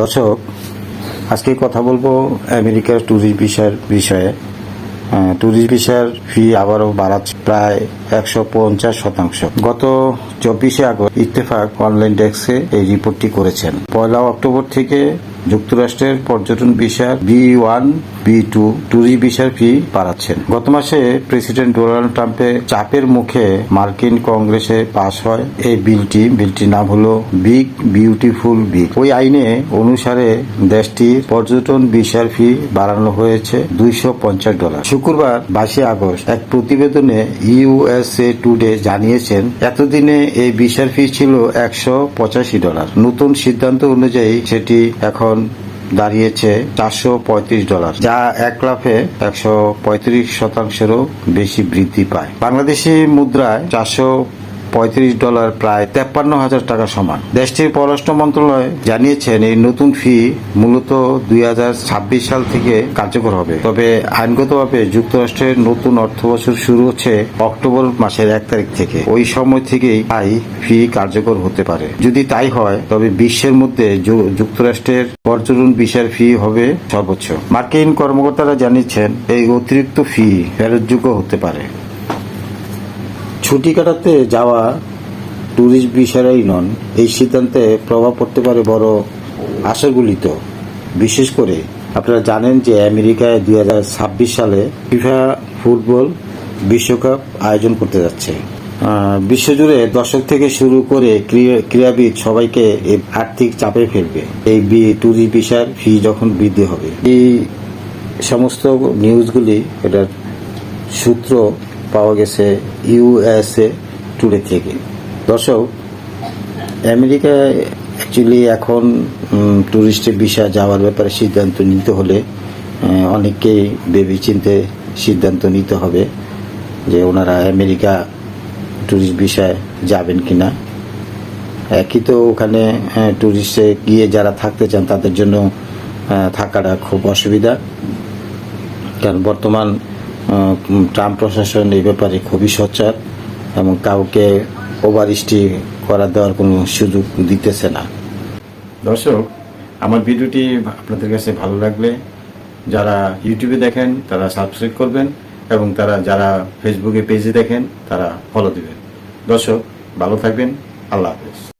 দর্শক, আজকে কথা বলব আমেরিকার ট্যুরিস্ট ভিসার বিষয়ে। ট্যুরিস্ট ভিসার ফি আবারও বাড়াচ্ছে প্রায় একশো পঞ্চাশ শতাংশ। গত চব্বিশে আগস্ট ইত্তেফাক অনলাইন ডেস্কে এই রিপোর্টটি করেছেন। পয়লা অক্টোবর থেকে যুক্তরাষ্ট্রের পর্যটন ভিসার B one, B two, tourist ভিসার ফি বাড়াচ্ছেন। গত মাসে প্রেসিডেন্ট ডোনাল্ড ট্রাম্পের চাপের মুখে মার্কিন কংগ্রেসে পাশ হয়। এই বিলটি, বিলটির নাম হলো বিগ, বিউটিফুল বিল। ওই আইনে অনুসারে দেশটির পর্যটন ভিসার ফি বাড়ানো হয়েছে দুইশো পঞ্চাশ ডলার। শুক্রবার বাইশে আগস্ট এক প্রতিবেদনে ইউএসএ টুডে জানিয়েছেন, এতদিনে এই ভিসার ফি ছিল একশো পঁচাশি ডলার। নতুন সিদ্ধান্ত অনুযায়ী সেটি এখন দাঁড়িয়েছে চারশো পঁয়ত্রিশ ডলার, যা এক লাফে একশো পঁয়ত্রিশ শতাংশেরও বেশি বৃদ্ধি পায়। বাংলাদেশি মুদ্রায় চারশো পঁয়ত্রিশ ডলার প্রায় তেপ্পান্ন হাজার টাকা সমান। দেশটির পররাষ্ট্র মন্ত্রণালয় জানিয়েছেন এই নতুন ফি মূলত দুই হাজার ছাব্বিশ সাল থেকে কার্যকর হবে। তবে আইনগতভাবে যুক্তরাষ্ট্রের নতুন অর্থবছর শুরু হচ্ছে অক্টোবর মাসের এক তারিখ থেকে। ওই সময় থেকেই আই ফি কার্যকর হতে পারে। যদি তাই হয়, তবে বিশ্বের মধ্যে যুক্তরাষ্ট্রের পর্যটন ভিসার ফি হবে সর্বোচ্চ। মার্কিন কর্মকর্তারা জানিয়েছেন, এই অতিরিক্ত ফি ফেরতযোগ্য হতে পারে। ছুটি কাটাতে যাওয়া ট্যুরিস্ট ভিসারাই নন। এই সিদ্ধান্তে প্রভাব পড়তে পারে বড় আসরগুলিত বিশেষ করে আপনারা জানেন যে আমেরিকায় দু হাজার ছাব্বিশ সালে ফিফা ফুটবল বিশ্বকাপ আয়োজন করতে যাচ্ছে। বিশ্বজুড়ে দর্শক থেকে শুরু করে ক্রীড়া- ক্রীড়াবিদ সবাইকে আর্থিক চাপে ফেলবে। এই ট্যুরিস্ট ভিসার ফি যখন বৃদ্ধি হবে, এই সমস্ত নিউজগুলি এটার সূত্র পাওয়া গেছে ইউএসএ টুডে থেকে। দর্শক, আমেরিকায় অ্যাকচুয়ালি এখন ট্যুরিস্টের বিষয় যাওয়ার ব্যাপারে সিদ্ধান্ত নিতে হলে অনেককেই ভেবে চিনতে সিদ্ধান্ত নিতে হবে যে ওনারা আমেরিকা ট্যুরিস্ট বিষয়ে যাবেন কি না একই তো ওখানে ট্যুরিস্টে গিয়ে যারা থাকতে চান, তাদের জন্য থাকাটা খুব অসুবিধা। কারণ বর্তমান ট্রাম্প প্রশাসন এই ব্যাপারে খুবই সোচ্চার এবং কাউকে ওভারস্টি করা দেওয়ার কোনো সুযোগ দিতেছে না। দর্শক, আমার ভিডিওটি আপনাদের কাছে ভালো লাগলে যারা ইউটিউবে দেখেন, তারা সাবস্ক্রাইব করবেন এবং তারা যারা ফেসবুকে পেজে দেখেন, তারা ফলো দিবেন। দর্শক, ভালো থাকবেন। আল্লাহ হাফেজ।